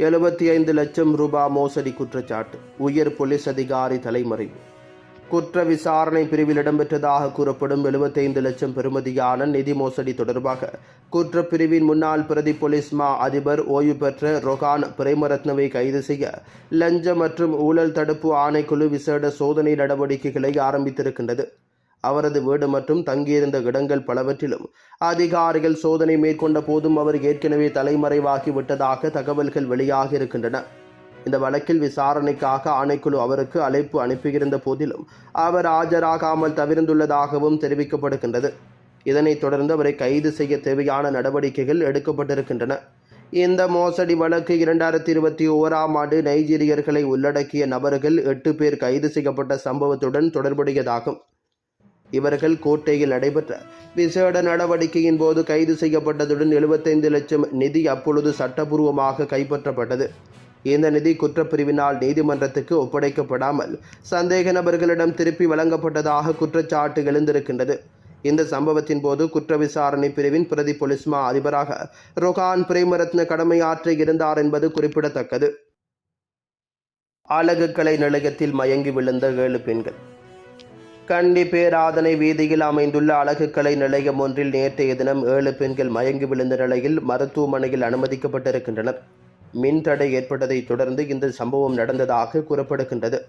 எழுபத்தி ஐந்து லட்சம் ரூபாய் மோசடி குற்றச்சாட்டு. உயர் போலீஸ் அதிகாரி தலைமறைவு. குற்ற விசாரணை பிரிவில் இடம்பெற்றதாக கூறப்படும் 75 லட்சம் பெறுமதியான நிதி மோசடி தொடர்பாக குற்றப்பிரிவின் முன்னாள் பிரதி போலீஸ் மா அதிபர் ஓய்வு பெற்ற ரொகான் பிரேமரத்னவை கைது செய்ய லஞ்ச மற்றும் ஊழல் தடுப்பு ஆணைக்குழு விசேட சோதனை நடவடிக்கைகளை ஆரம்பித்திருக்கின்றது. அவரது வீடு மற்றும் தங்கியிருந்த இடங்கள் பலவற்றிலும் அதிகாரிகள் சோதனை மேற்கொண்ட போதும் அவர் ஏற்கனவே தலைமறைவாகி விட்டதாக தகவல்கள் வெளியாகி இருக்கின்றன. இந்த வழக்கில் விசாரணைக்காக ஆணைக்குழு அவருக்கு அழைப்பு அனுப்பியிருந்த போதிலும் அவர் ஆஜராகாமல் தவிர்ந்துள்ளதாகவும் தெரிவிக்கப்படுகின்றது. இதனைத் தொடர்ந்து அவரை கைது செய்ய தேவையான நடவடிக்கைகள் எடுக்கப்பட்டிருக்கின்றன. இந்த மோசடி வழக்கு இரண்டாயிரத்தி இருபத்தி ஓராம் ஆண்டு நைஜீரியர்களை உள்ளடக்கிய நபர்கள் எட்டு பேர் கைது செய்யப்பட்ட சம்பவத்துடன் தொடர்புடையதாகும். இவர்கள் கோட்டையில் நடைபெற்ற விசேட நடவடிக்கையின் போது கைது செய்யப்பட்டதுடன் 75 லட்சம் நிதி அப்பொழுது சட்டபூர்வமாக கைப்பற்றப்பட்டது. இந்த நிதி குற்றப்பிரிவினால் நீதிமன்றத்துக்கு ஒப்படைக்கப்படாமல் சந்தேக நபர்களிடம் திருப்பி வழங்கப்பட்டதாக குற்றச்சாட்டு எழுந்திருக்கின்றது. இந்த சம்பவத்தின் போது குற்ற விசாரணை பிரிவின் பிரதி பொலிஸ்மா அதிபராக ரொகான் பிரேமரத்ன கடமையாற்றி இருந்தார் என்பது குறிப்பிடத்தக்கது. அழகுக்கலை நிலையத்தில் மயங்கி விழுந்த ஏழு பெண்கள். கண்டி பேராதனை வீதியில் அமைந்துள்ள அழகுக்கலை நிலையம் ஒன்றில் நேற்றைய தினம் ஏழு பெண்கள் மயங்கி விழுந்த நிலையில் மருத்துவமனையில் அனுமதிக்கப்பட்டிருக்கின்றனர். மின்தடை ஏற்பட்டதைத் தொடர்ந்து இந்த சம்பவம் நடந்ததாக கூறப்படுகின்றது.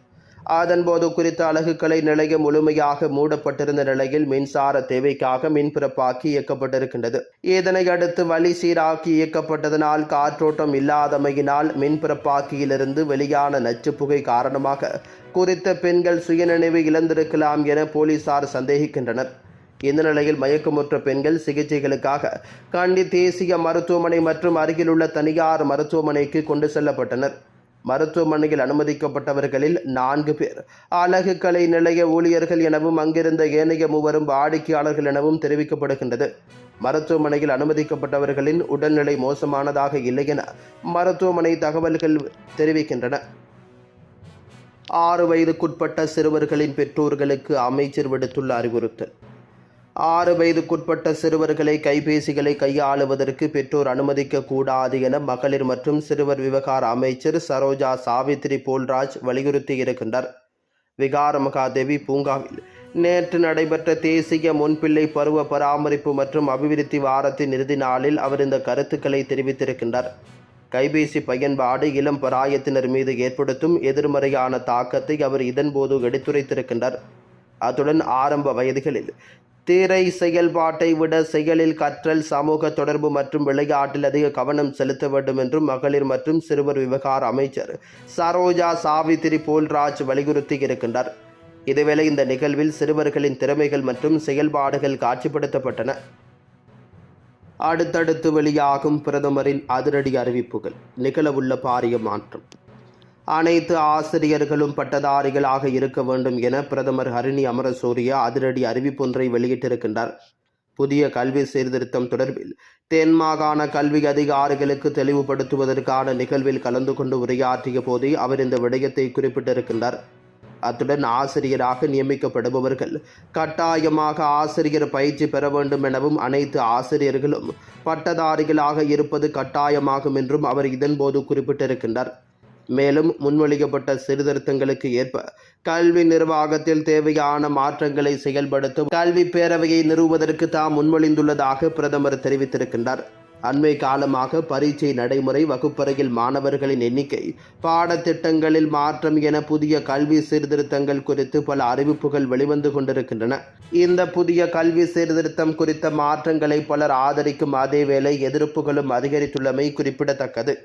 அதன்போது குறித்த அழகுக்கலை நிலையம் முழுமையாக மூடப்பட்டிருந்த நிலையில் மின்சார தேவைக்காக மின்பிறப்பாக்கி இயக்கப்பட்டிருக்கின்றது. இதனை அடுத்து வழி சீராக்கி இயக்கப்பட்டதனால் காற்றோட்டம் இல்லாதமையினால் மின்பிறப்பாக்கியிலிருந்து வெளியான நச்சு புகை காரணமாக குறித்த பெண்கள் சுயநினைவு இழந்திருக்கலாம் என போலீசார் சந்தேகிக்கின்றனர். இந்த நிலையில் மயக்கமுற்ற பெண்கள் சிகிச்சைகளுக்காக கண்டி தேசிய மருத்துவமனை மற்றும் அருகிலுள்ள தனியார் மருத்துவமனைக்கு கொண்டு செல்லப்பட்டனர். மருத்துவமனையில் அனுமதிக்கப்பட்டவர்களில் நான்கு பேர். அழகுக்கலை நிலைய ஊழியர்கள் எனவும் அங்கிருந்த ஏனைய மூவரும் வாடிக்கையாளர்கள் எனவும் தெரிவிக்கப்படுகின்றது. மருத்துவமனையில் அனுமதிக்கப்பட்டவர்களின் உடல்நிலை மோசமானதாக இல்லை என மருத்துவமனை தகவல்கள் தெரிவிக்கின்றன. ஆறு வயதுக்குட்பட்ட சிறுவர்களின் பெற்றோர்களுக்கு அமைச்சர் விடுத்துள்ள அறிவுறுத்தல். ஆறு வயதுக்குட்பட்ட சிறுவர்களை கைபேசிகளை கையாளுவதற்கு பெற்றோர் அனுமதிக்க கூடாது என மகளிர் மற்றும் சிறுவர் விவகார அமைச்சர் சரோஜா சாவித்ரி போல்ராஜ் வலியுறுத்தியிருக்கின்றார் விகார மகாதேவி பூங்காவில் நேற்று நடைபெற்ற தேசிய முன்பிள்ளை பருவ பராமரிப்பு மற்றும் அபிவிருத்தி வாரத்தின் இறுதி நாளில் அவர் இந்த கருத்துக்களை தெரிவித்திருக்கின்றார். கைபேசி பயன்பாடு இளம் பராயத்தினர் மீது ஏற்படுத்தும் எதிர்மறையான தாக்கத்தை அவர் இதன்போது எடுத்துரைத்திருக்கின்றார். அத்துடன் ஆரம்ப வயதுகளில் திரை செயல்பாட்டை விட செயலில் கற்றல் சமூக தொடர்பு மற்றும் விளையாட்டில் அதிக கவனம் செலுத்த வேண்டும் என்றும் மகளிர் மற்றும் சிறுவர் விவகார அமைச்சர் சரோஜா சாவித்திரி போல்ராஜ் வலியுறுத்தி இருக்கின்றார். இதேவேளை இந்த நிகழ்வில் சிறுவர்களின் திறமைகள் மற்றும் செயல்பாடுகள் காட்சிப்படுத்தப்பட்டன. அடுத்தடுத்து வெளியாகும் பிரதமரின் அதிரடி அறிவிப்புகள். நிகழவுள்ள பாரிய மாற்றம். அனைத்து ஆசிரியர்களும் பட்டதாரிகளாக இருக்க வேண்டும் என பிரதமர் ஹரிணி அமரசூரியா அதிரடி அறிவிப்பொன்றை வெளியிட்டிருக்கின்றார். புதிய கல்வி சீர்திருத்தம் தொடர்பில் தென் மாகாண கல்வி அதிகாரிகளுக்கு தெளிவுபடுத்துவதற்கான நிகழ்வில் கலந்து கொண்டு உரையாற்றிய போதே அவர் இந்த விடயத்தை குறிப்பிட்டிருக்கின்றார். அத்துடன் ஆசிரியராக நியமிக்கப்படுபவர்கள் கட்டாயமாக ஆசிரியர் பயிற்சி பெற வேண்டும் எனவும் அனைத்து ஆசிரியர்களும் பட்டதாரிகளாக இருப்பது கட்டாயமாகும் என்றும் அவர் இதன்போது குறிப்பிட்டிருக்கின்றார். மேலும் முன்மொழிக்கப்பட்ட சீர்திருத்தங்களுக்கு ஏற்ப கல்வி நிர்வாகத்தில் தேவையான மாற்றங்களை செயல்படுத்தும் கல்வி பேரவையை நிறுவுவதற்கு தாம் முன்மொழிந்துள்ளதாக பிரதமர் தெரிவித்திருக்கின்றார். அண்மை காலமாக பரீட்சை நடைமுறை வகுப்பறையில் மாணவர்களின் எண்ணிக்கை பாடத்திட்டங்களில் மாற்றம் என புதிய கல்வி சீர்திருத்தங்கள் குறித்து பல அறிவிப்புகள் வெளிவந்து கொண்டிருக்கின்றன. இந்த புதிய கல்வி சீர்திருத்தம் குறித்த மாற்றங்களை பலர் ஆதரிக்கும் அதேவேளை எதிர்ப்புகளும் அதிகரித்துள்ளமை குறிப்பிடத்தக்கது.